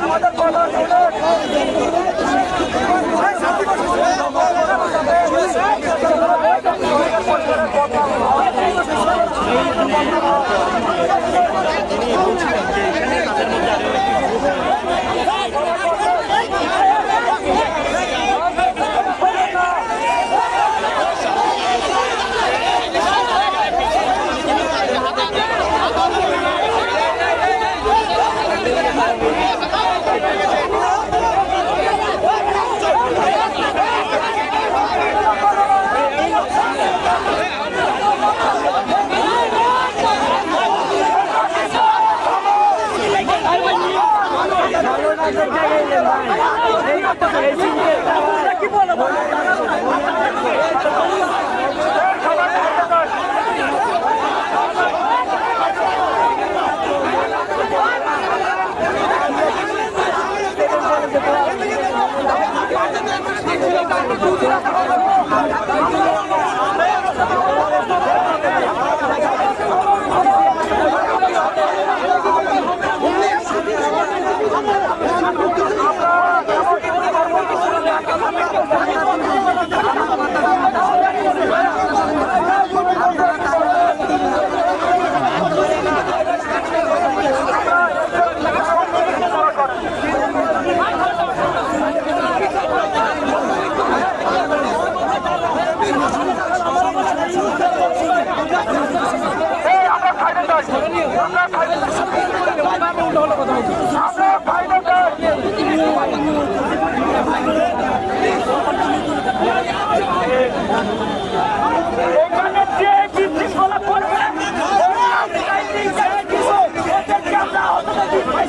আমাদের প্রধান তিনি বলছিলেন যে এখানে তাদের মধ্যে শুনুন এই আমরা ফাইনাল যাই আমরা ফাইনাল আমরা ফাইনাল যাই এখানে যে বিশৃঙ্খলা করবে ওরা আইনি যারা কিছু এদেরকে আমরা অতটা বিস্ময়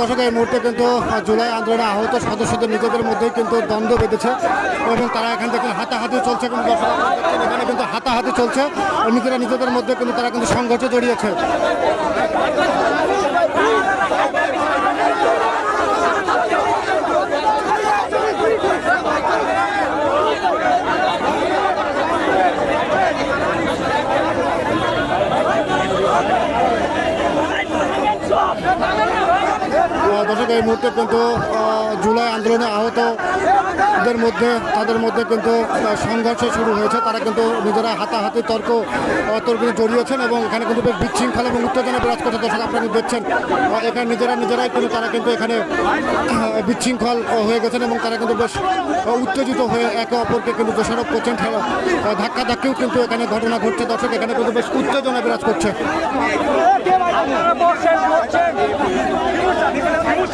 দর্শক এই মুহূর্তে কিন্তু জুলাই আন্দোলনে আহত সদস্যদের নিজেদের মধ্যে কিন্তু দ্বন্দ্ব বেঁধেছে এবং তারা এখান থেকে হাতাহাতি চলছে কিন্তু এখানে কিন্তু হাতাহাতি চলছে। নিজেরা নিজেদের মধ্যে কিন্তু তারা কিন্তু সংঘর্ষে জড়িয়েছে। এই মুহূর্তে কিন্তু জুলাই আন্দোলনে আহতদের মধ্যে, তাদের মধ্যে কিন্তু সংঘর্ষ শুরু হয়েছে। তারা কিন্তু নিজেরা হাতাহাতি তর্ক তর্কে জড়িয়েছেন এবং এখানে কিন্তু বেশ বিশৃঙ্খলা এবং উত্তেজনা বিরাজ করছে দর্শক আপনারা দেখছেন। এখানে নিজেরা নিজেরাই কিন্তু তারা কিন্তু এখানে বিশৃঙ্খল হয়ে গেছেন এবং তারা কিন্তু বেশ উত্তেজিত হয়ে একে অপরকে কিন্তু দোষারোপ করছেন। ধাক্কা ধাক্কিও কিন্তু এখানে ঘটনা ঘটছে। দর্শক, এখানে কিন্তু বেশ উত্তেজনা বিরাজ করছে।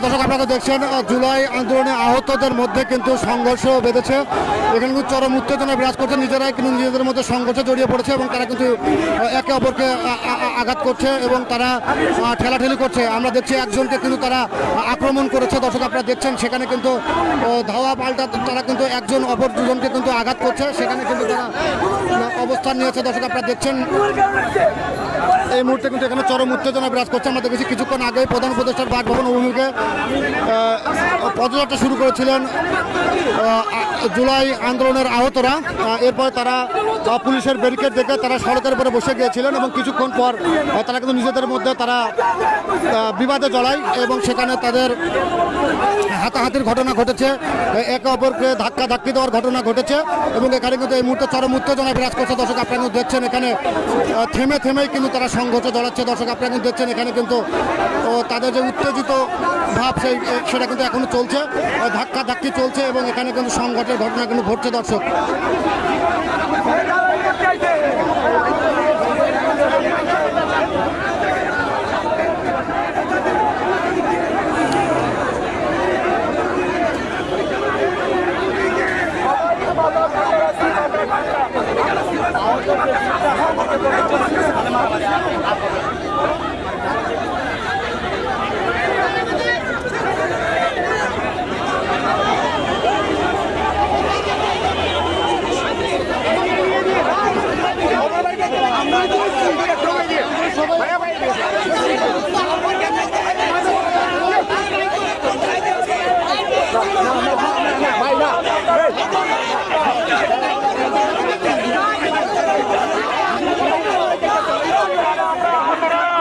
দর্শক, আপনারা দেখছেন জুলাই আন্দোলনে আহতদের মধ্যে কিন্তু সংঘর্ষ বেঁধেছে। এখানে কিন্তু চরম উত্তেজনা বিরাজ করছে। নিজেরাই কিন্তু নিজেদের মধ্যে সংঘর্ষে জড়িয়ে পড়েছে এবং তারা কিন্তু একে অপরকে আঘাত করছে এবং তারা ঠেলাঠেলি করছে। আমরা দেখছি একজনকে কিন্তু তারা আক্রমণ করেছে। দর্শক, আপনারা দেখছেন, সেখানে কিন্তু ধাওয়া পাল্টা তারা কিন্তু একজন অপর দুজনকে কিন্তু আঘাত করছে। সেখানে কিন্তু তারা অবস্থান নিয়েছে। দর্শক, আপনারা দেখছেন এই মুহূর্তে কিন্তু এখানে চরম উত্তেজনা বিরাজ করছে। আমরা দেখেছি কিছুক্ষণ আগে প্রধান উপদেষ্টার বাসভবন অভিমুখে পদযাত্রা শুরু করেছিলেন জুলাই আন্দোলনের আহতরা। এরপর তারা পুলিশের ব্যারিকেড দেখে তারা সড়কের উপরে বসে গিয়েছিলেন এবং কিছুক্ষণ পর তারা কিন্তু নিজেদের মধ্যে তারা বিবাদে জড়ায় এবং সেখানে তাদের হাতাহাতির ঘটনা ঘটেছে। একে অপরকে ধাক্কা ধাক্কি দেওয়ার ঘটনা ঘটেছে এবং এখানে কিন্তু এই মুহূর্তে চরম উত্তেজনা বিরাজ করছে। দর্শক, আপনারা দেখছেন এখানে থেমে থেমেই কিন্তু তারা সংঘর্ষে জড়াচ্ছে দর্শক আপনারা কিন্তু দেখছেন এখানে কিন্তু তাদের যে উত্তেজিত ভাব সেই সেটা কিন্তু এখনও চলছে ধাক্কা ধাক্কি চলছে এবং এখানে কিন্তু সংঘর্ষের ঘটনা কিন্তু ঘটছে, দর্শক। কিছু হচ্ছে না আপনাদের দাবি পূরণ হচ্ছে না ওদের উপরে ফাইট করব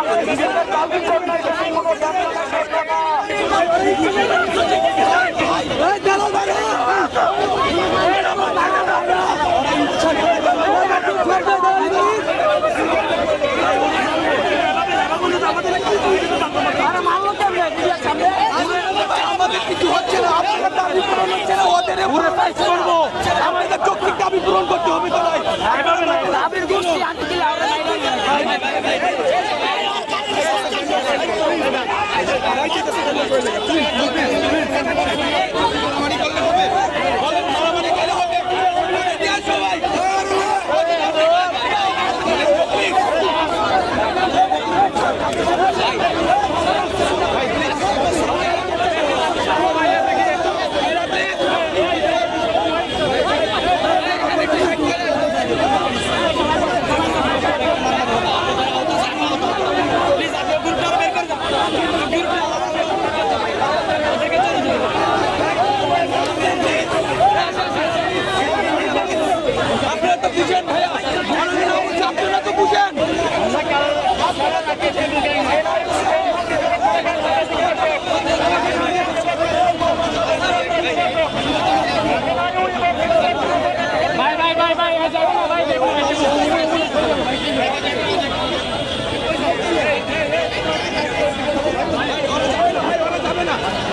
আমাদের যৌক্তিক দাবি পূরণ করতে হবে তো ভাই আবির গোষ্ঠী আগে দিলে আমরা মারামারি করলে হবে বলেন মারামারি করলে হবে এগিয়ে আসো ভাই আপনারা তো বুঝেন ভাইয়া মাননীয় বলছে আপনারা তো বুঝেন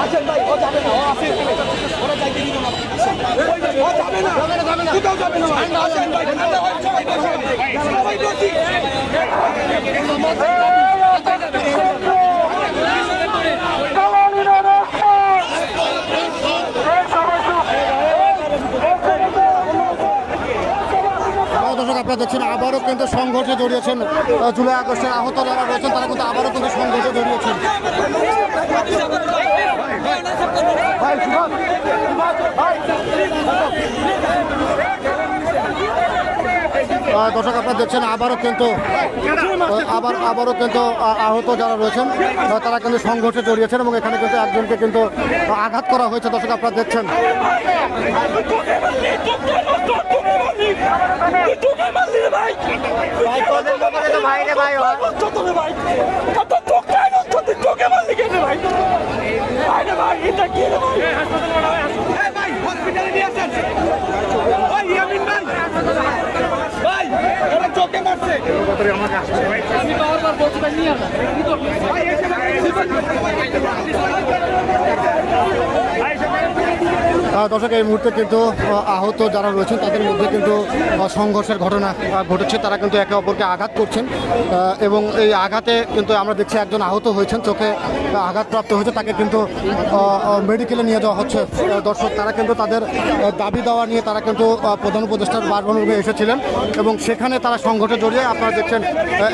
আসেন ভাই ও যাবে না ও আছে ওরা যাইতে দিব না ও যাবে না যাবে কোথাও যাবে না আসেন ভাই ঠান্ডা হয় সবাই বসেন সবাই বসি আহ, দর্শক আপনারা দেখছেন আবারও কিন্তু সংঘর্ষে জড়িয়েছেন জুলাই আগস্টে আহত যারা রয়েছেন তারা কিন্তু আবারও কিন্তু সংঘর্ষে জড়িয়েছেন। আহ, দর্শক আপনারা দেখছেন আবারও কিন্তু আবার আবারও কিন্তু আহত যারা রয়েছেন তারা কিন্তু সংঘর্ষে জড়িয়েছেন এবং এখানে কিন্তু একজনকে কিন্তু আঘাত করা হয়েছে দর্শক আপনারা দেখছেন ভাই হসপিটালে নিয়ে আসেন ভাই ইয়ামিন ভাই ওরা চোখে মারছে। ভাই এসে ভাই আহ, দর্শক, এই মুহূর্তে কিন্তু আহত যারা রয়েছেন, তাদের মধ্যে কিন্তু সংঘর্ষের ঘটনা ঘটেছে। তারা কিন্তু একে অপরকে আঘাত করছেন এবং এই আঘাতে কিন্তু আমরা দেখছি একজন আহত হয়েছেন, চোখে আঘাতপ্রাপ্ত হয়েছে, তাকে কিন্তু মেডিকেলে নিয়ে যাওয়া হচ্ছে। দর্শক, তারা কিন্তু তাদের দাবি দেওয়া নিয়ে তারা কিন্তু প্রধান উপদেষ্টার বাসভবনে এসেছিলেন, এবং সেখানে তারা সংঘর্ষে জড়িয়ে আপনারা দেখছেন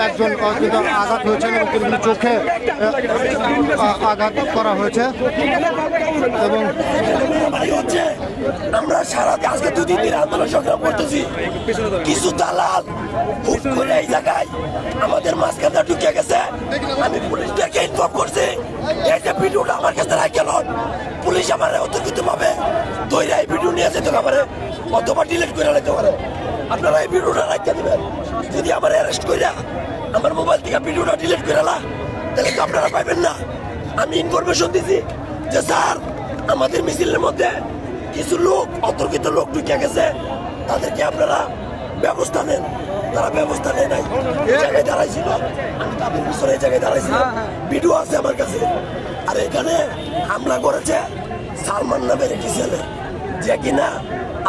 একজন কিন্তু আঘাত হয়েছেন এবং চোখে আঘাত করা হয়েছে। এবং আমরা সারা আজকে দুদিন দিন আন্দোলন সংগ্রাম করতেছি। কিছু দালাল হুট করে এই জায়গায় আমাদের মাঝখানে ঢুকে গেছে। আমি পুলিশটাকে ইনফর্ম করছি। এই যে ভিডিওটা আমার কাছে রাখ গেল পুলিশ আমার অতর্কিত ভাবে দইরা এই ভিডিও নিয়ে যেতে পারে, অথবা ডিলিট করে নিতে পারে। আপনারা এই ভিডিওটা রাখতে দিবেন। যদি আমার অ্যারেস্ট করে আমার মোবাইল থেকে ভিডিওটা ডিলিট করে না তাহলে তো আপনারা পাইবেন না। আমি ইনফরমেশন দিছি। যে স্যার আমাদের মিছিলের মধ্যে কিছু লোক অতর্কিত লোক ঢুকে গেছে। তাদেরকে আপনারা ব্যবস্থা নেন। তারা ব্যবস্থা নেয় নাই। এই জায়গায় দাঁড়াইছিল। আমি তাদের পিছনে এই জায়গায় দাঁড়াইছিলাম। ভিডিও আছে আমার কাছে। আর এখানে হামলা করেছে সালমান নামের একটি ছেলে। যে কিনা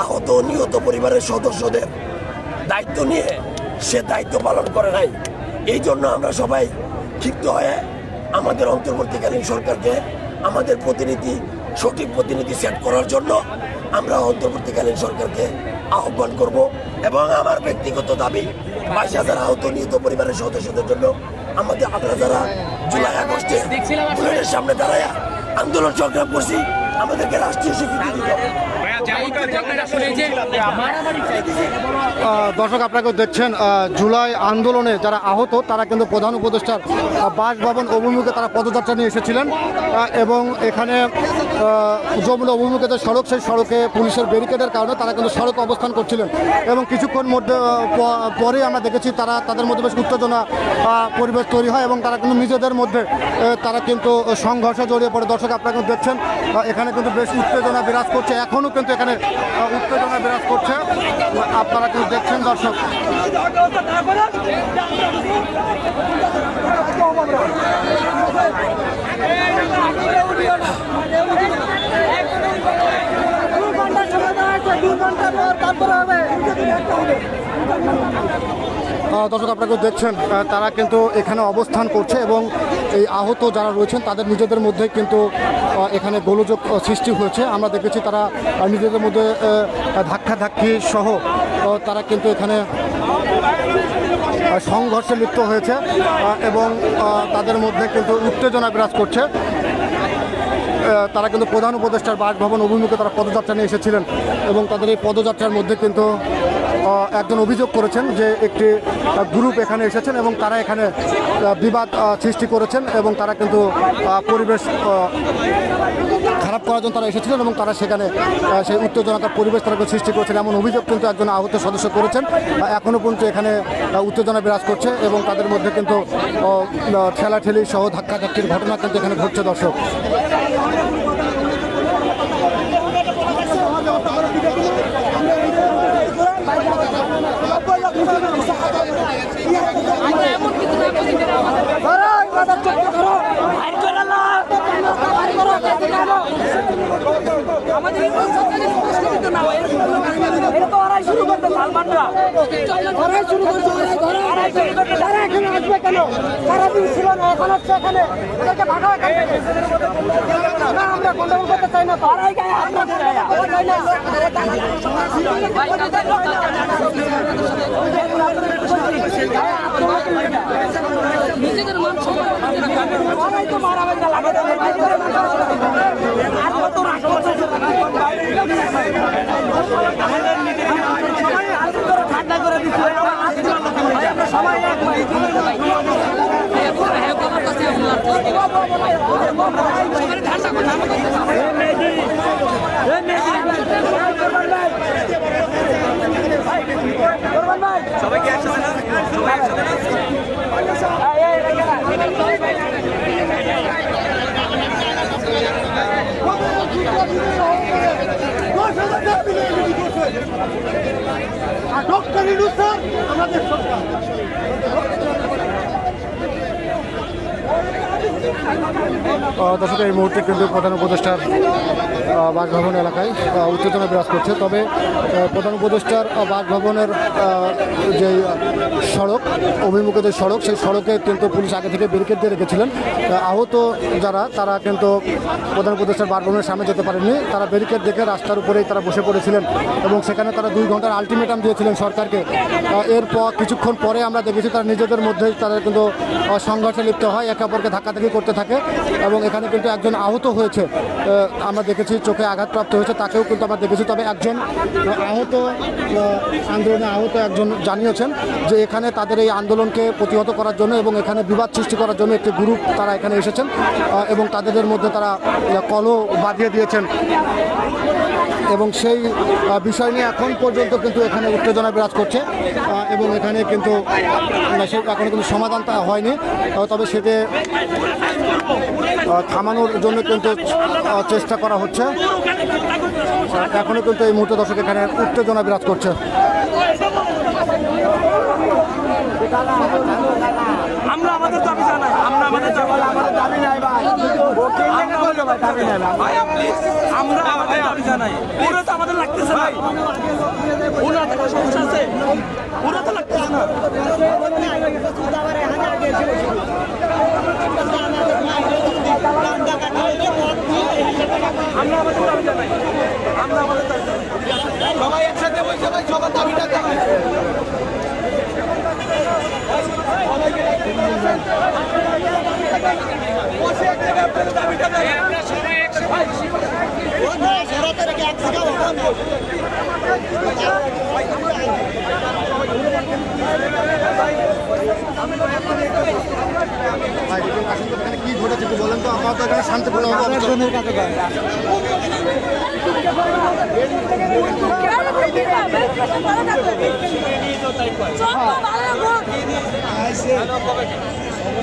আহত নিহত পরিবারের সদস্যদের দায়িত্ব নিয়ে সে দায়িত্ব পালন করে নাই। এই জন্য আমরা সবাই ক্ষিপ্ত হয়ে আমাদের অন্তর্বর্তীকালীন সরকারকে আমাদের প্রতিনিধি সঠিক প্রতিনিধি সেট করার জন্য আমরা অন্তর্বর্তীকালীন সরকারকে আহ্বান করব এবং আমার ব্যক্তিগত দাবি বাইশ হাজার আহত নিহত পরিবারের সদস্যদের জন্য আমাদের আপনারা যারা জুলাই আগস্টে বুলেটের সামনে দাঁড়ায় আন্দোলন সংগ্রাম করছি আমাদেরকে রাষ্ট্রীয় স্বীকৃতি দিতে আহ, দর্শক আপনাকে দেখছেন জুলাই আন্দোলনে যারা আহত, তারা কিন্তু প্রধান উপদেষ্টার বাসভবন অভিমুখে তারা পদযাত্রা নিয়ে এসেছিলেন। এবং এখানে যমুনা অভিমুখে যে সড়ক, সেই সড়কে পুলিশের ব্যারিকেডের কারণে তারা কিন্তু সড়কে অবস্থান করছিলেন। এবং কিছুক্ষণ মধ্যে পরে আমরা দেখেছি তারা, তাদের মধ্যে বেশ উত্তেজনা পরিবেশ তৈরি হয় এবং তারা কিন্তু নিজেদের মধ্যে তারা কিন্তু সংঘর্ষে জড়িয়ে পড়ে। দর্শক, আপনারা কিন্তু দেখছেন এখানে কিন্তু বেশ উত্তেজনা বিরাজ করছে। এখনও কিন্তু এখানে উত্তেজনা বিরাজ করছে। আপনারা কিন্তু দেখছেন, দর্শক দু ঘণ্টা সময় দেওয়া আছে দু দর্শক, আপনারা দেখছেন তারা কিন্তু এখানে অবস্থান করছে এবং এই আহত যারা রয়েছেন, তাদের নিজেদের মধ্যে কিন্তু এখানে গোলযোগ সৃষ্টি হয়েছে। আমরা দেখেছি তারা নিজেদের মধ্যে ধাক্কা ধাক্কি সহ তারা কিন্তু এখানে সংঘর্ষে লিপ্ত হয়েছে এবং তাদের মধ্যে কিন্তু উত্তেজনা বিরাজ করছে। তারা কিন্তু প্রধান উপদেষ্টার বাসভবন অভিমুখে তারা পদযাত্রা নিয়ে এসেছিলেন এবং তাদের এই পদযাত্রার মধ্যে কিন্তু একজন অভিযোগ করেছেন যে একটি গ্রুপ এখানে এসেছেন এবং তারা এখানে বিবাদ সৃষ্টি করেছেন এবং তারা কিন্তু পরিবেশ খারাপ করার জন্য তারা এসেছিলেন এবং তারা সেখানে সেই উত্তেজনাকার পরিবেশ তারা সৃষ্টি করেছেন। এমন অভিযোগ কিন্তু একজন আহত সদস্য করেছেন এখনও পর্যন্ত এখানে উত্তেজনা বিরাজ করছে এবং তাদের মধ্যে কিন্তু ঠেলাঠেলি সহ ধাক্কাধাক্কির ঘটনা কিন্তু এখানে ঘটছে দর্শক। আমাদের এটা তো ওরাই শুরু করতে সালমানরা ওরাই শুরু করছে ওরাই ঘরে তারা এখানে আসবে কেন সারাদিন ছিল না এখন হচ্ছে এখানে ওদেরকে ভাগা না আমরা গন্ডগোল করতে চাই না তারাই গায়ে হাত না। নিজেদের মান ওরাই তো মারাবেন না লাগে ঠান্ডা করে দিচ্ছে সবাই এক সবাইকে একসাথে স্যার। আমাদের সরকার। দর্শক, এই মুহূর্তে কিন্তু প্রধান উপদেষ্টার বাসভবন এলাকায় উত্তেজনা বিরাজ করছে। তবে প্রধান উপদেষ্টার বাসভবনের যে সড়ক, অভিমুখে যে সড়ক, সেই সড়কে কিন্তু পুলিশ আগে থেকে ব্যারিকেড দিয়ে রেখেছিলেন। আহত যারা, তারা কিন্তু প্রধান উপদেষ্টার বাসভবনের সামনে যেতে পারেননি। তারা ব্যারিকেড দেখে রাস্তার উপরেই তারা বসে পড়েছিলেন এবং সেখানে তারা দুই ঘণ্টার আলটিমেটাম দিয়েছিলেন সরকারকে। এরপর কিছুক্ষণ পরে আমরা দেখেছি, তারা নিজেদের মধ্যেই তারা কিন্তু সংঘর্ষে লিপ্ত হয়। একে অপরকে ধাক্কাধাক্কি করতে থাকে এবং এখানে কিন্তু একজন আহত হয়েছে। আমরা দেখেছি চোখে আঘাতপ্রাপ্ত হয়েছে তাকেও কিন্তু আমরা দেখেছি। তবে একজন আহত আহ, আন্দোলনে আহত একজন জানিয়েছেন যে এখানে তাদের এই আন্দোলনকে প্রতিহত করার জন্য এবং এখানে বিবাদ সৃষ্টি করার জন্য একটি গ্রুপ তারা এখানে এসেছেন এবং তাদের মধ্যে তারা কলও বাঁধিয়ে দিয়েছেন। এবং সেই বিষয় নিয়ে এখন পর্যন্ত কিন্তু এখানে উত্তেজনা বিরাজ করছে এবং এখানে কিন্তু সে এখনও কিন্তু সমাধানটা হয়নি। তবে সেটি থামানোর জন্য কিন্তু চেষ্টা করা হচ্ছে। এখনও কিন্তু এই মুহূর্তে দর্শক এখানে উত্তেজনা বিরাজ করছে আমরা আমাদের দাবি জানাই আমরা আমাদের দাবি আমাদের দাবি নাই ভাই আমরা আমাদের দাবি আমরা আমাদের দাবি জানাই। পুরো তো আমাদের লাগতেছে ভাই। পুরো তো সমস্যা আছে? পুরো তো লাগতেছে না। আমরা আমাদের দাবি জানাই। আমরা আমাদের দাবি জানাই। সবাই একসাথে বসে ভাই সবার দাবিটা জানাই। কি ঘটেছে একটু বলেন তো আমরা তো এখানে শান্তিপূর্ণভাবে অবস্থান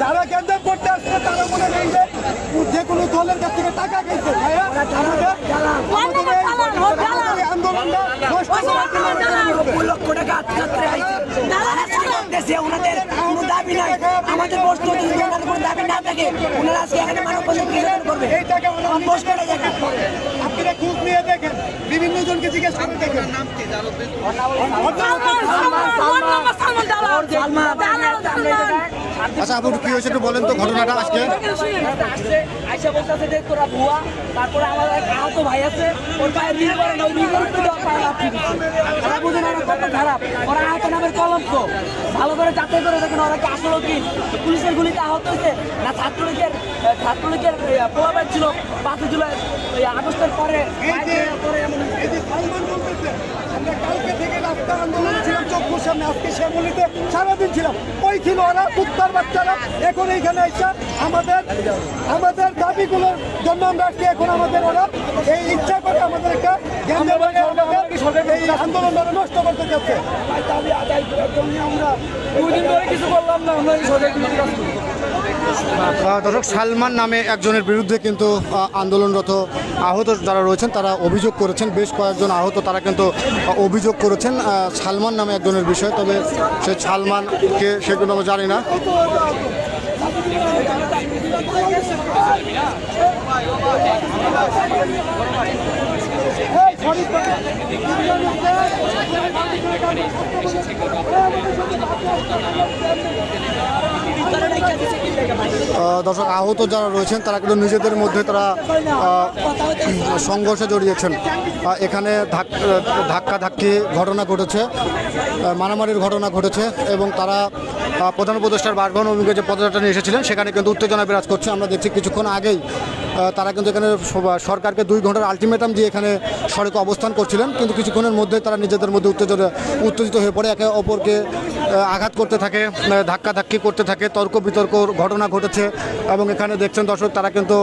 যারা কেন্দ্র করতে আসছে তারা মনে নেই যে যে কোনো দলের কাছ থেকে টাকা খেয়েছে। আমাদের আন্দোলনটা লক্ষ টাকা ওনাদের কোনো দাবি নাই। আমাদের প্রশ্ন যদি ওনাদের কোনো দাবি না থাকে ওনারা আজকে এখানে মানব করবে? এই টাকা করে আপনারা খোঁজ নিয়ে দেখেন। বিভিন্ন জনকে জিজ্ঞেস করে দেখেন। আচ্ছা আপু কি হয়েছে একটু বলেন তো ঘটনাটা আজকে। আইসা বলতেছে যে তোরা ভুয়া তারপরে আমার এক আহত ভাই আছে ওর পায়ে করে না ওই রিল করে তো পায়ে বুঝে না কত খারাপ। ওরা আহত নামের কলঙ্ক। ভালো করে যাচাই করে দেখেন ওরা কি আসলো কি। পুলিশের গুলিতে আহত হয়েছে না ছাত্রলীগের ছাত্রলীগের পোলাপাই ছিল পাঁচই জুলাই ওই আগস্টের পরে। সামনে আজকে শ্যামলিতে সারাদিন ছিলাম। ওই ছিল ওরা কুত্তার বাচ্চারা। এখন এইখানে এসে আমাদের আমাদের দাবিগুলোর জন্য আমরা আজকে এখন আমাদের ওরা এই ইচ্ছা করে আমাদের একটা আন্দোলন নষ্ট করতে জন্য আমরা দুদিন ধরে কিছু করলাম না আমরা এই সরকার দর্শক, সালমান নামে একজনের বিরুদ্ধে কিন্তু আন্দোলনরত আহত যারা রয়েছেন, তারা অভিযোগ করেছেন, বেশ কয়েকজন আহত তারা কিন্তু অভিযোগ করেছেন সালমান নামে একজনের বিষয়, তবে সে সালমানকে সেগুলো আমরা জানি না। দর্শক, আহত যারা রয়েছেন, তারা কিন্তু নিজেদের মধ্যে তারা সংঘর্ষে জড়িয়েছেন। এখানে ধাক- ধাক্কা ধাক্কি ঘটনা ঘটেছে মারামারির ঘটনা ঘটেছে এবং তারা প্রধান উপদেষ্টার বাসভবন অভিমুখে যে পদযাত্রা নিয়ে এসেছিলেন, সেখানে কিন্তু উত্তেজনা বিরাজ করছে। আমরা দেখছি কিছুক্ষণ আগেই তারা কিন্তু এখানে সরকারকে দুই ঘণ্টার আলটিমেটাম দিয়ে এখানে সড়কে অবস্থান করছিলেন, কিন্তু কিছুক্ষণের মধ্যে তারা নিজেদের মধ্যে উত্তেজনা, উত্তেজিত হয়ে পড়ে। একে অপরকে আঘাত করতে থাকে ধাক্কা ধাক্কি করতে থাকে, তর্ক বিতর্ক ঘটনা ঘটেছে এবং এখানে দেখছেন দর্শক তারা কিন্তু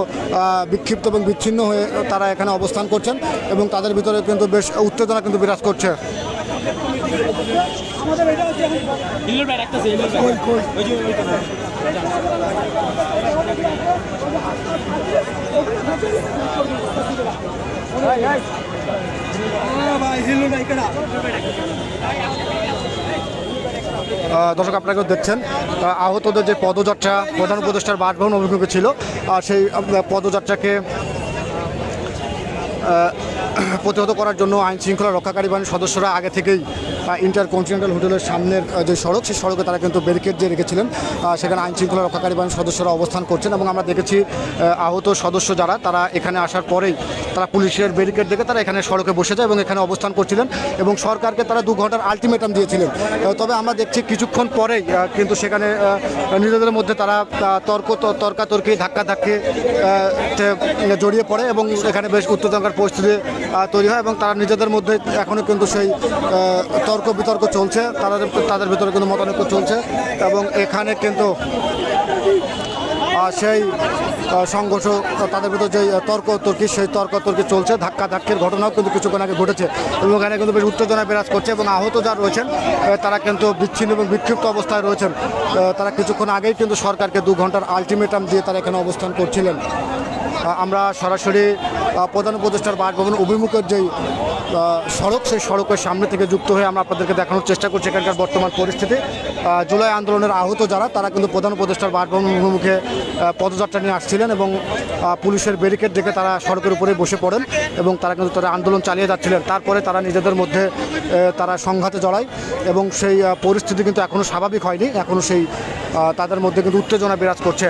বিক্ষিপ্ত এবং বিচ্ছিন্ন হয়ে তারা এখানে অবস্থান করছেন এবং তাদের ভিতরে কিন্তু বেশ উত্তেজনা কিন্তু বিরাজ করছে। দর্শক আপনাকেও দেখছেন আহ, আহতদের যে পদযাত্রা প্রধান উপদেষ্টার বাসভবন অভিমুখে ছিল সেই পদযাত্রাকে প্রতিহত করার জন্য আইন শৃঙ্খলা রক্ষাকারী বাহিনীর সদস্যরা আগে থেকেই ইন্টার কন্টিনেন্টাল হোটেলের সামনের যে সড়ক, সেই সড়কে তারা কিন্তু ব্যারিকেড দিয়ে রেখেছিলেন। সেখানে আইন শৃঙ্খলা রক্ষাকারী বাহিনীর সদস্যরা অবস্থান করছেন এবং আমরা দেখেছি আহত সদস্য যারা, তারা এখানে আসার পরেই তারা পুলিশের ব্যারিকেড দেখে তারা এখানে সড়কে বসে যায় এবং এখানে অবস্থান করছিলেন এবং সরকারকে তারা দু ঘণ্টার আলটিমেটাম দিয়েছিলেন। তবে আমরা দেখছি কিছুক্ষণ পরেই কিন্তু সেখানে নিজেদের মধ্যে তারা তর্ক তর্কাতর্কি ধাক্কা ধাক্কি জড়িয়ে পড়ে এবং এখানে বেশ উত্তেজনকার পরিস্থিতি তৈরি হয় এবং তারা নিজেদের মধ্যে এখনও কিন্তু সেই তর্ক বিতর্ক চলছে, তাদের তাদের ভিতরে কিন্তু মতানৈক্য চলছে এবং এখানে কিন্তু সেই সংঘর্ষ, তাদের ভিতরে যে তর্ক তর্কি সেই তর্ক তর্কি চলছে, ধাক্কা ধাক্কির ঘটনাও কিন্তু কিছুক্ষণ আগে ঘটেছে এবং এখানে কিন্তু বেশ উত্তেজনা বিরাজ করছে এবং আহত যারা রয়েছেন তারা কিন্তু বিচ্ছিন্ন এবং বিক্ষিপ্ত অবস্থায় রয়েছেন। তারা কিছুক্ষণ আগেই কিন্তু সরকারকে দু ঘণ্টার আলটিমেটাম দিয়ে তারা এখানে অবস্থান করছিলেন। আমরা সরাসরি প্রধান উপদেষ্টার বাসভবন অভিমুখের যেই সড়ক, সেই সড়কের সামনে থেকে যুক্ত হয়ে আমরা আপনাদেরকে দেখানোর চেষ্টা করছি এখানকার বর্তমান পরিস্থিতি। জুলাই আন্দোলনের আহত যারা, তারা কিন্তু প্রধান উপদেষ্টার বাসভবন অভিমুখে পদযাত্রা নিয়ে আসছিলেন এবং পুলিশের ব্যারিকেড দেখে তারা সড়কের উপরে বসে পড়েন এবং তারা কিন্তু তারা আন্দোলন চালিয়ে যাচ্ছিলেন। তারপরে তারা নিজেদের মধ্যে তারা সংঘাতে জড়ায় এবং সেই পরিস্থিতি কিন্তু এখনও স্বাভাবিক হয়নি। এখনও সেই তাদের মধ্যে কিন্তু উত্তেজনা বিরাজ করছে।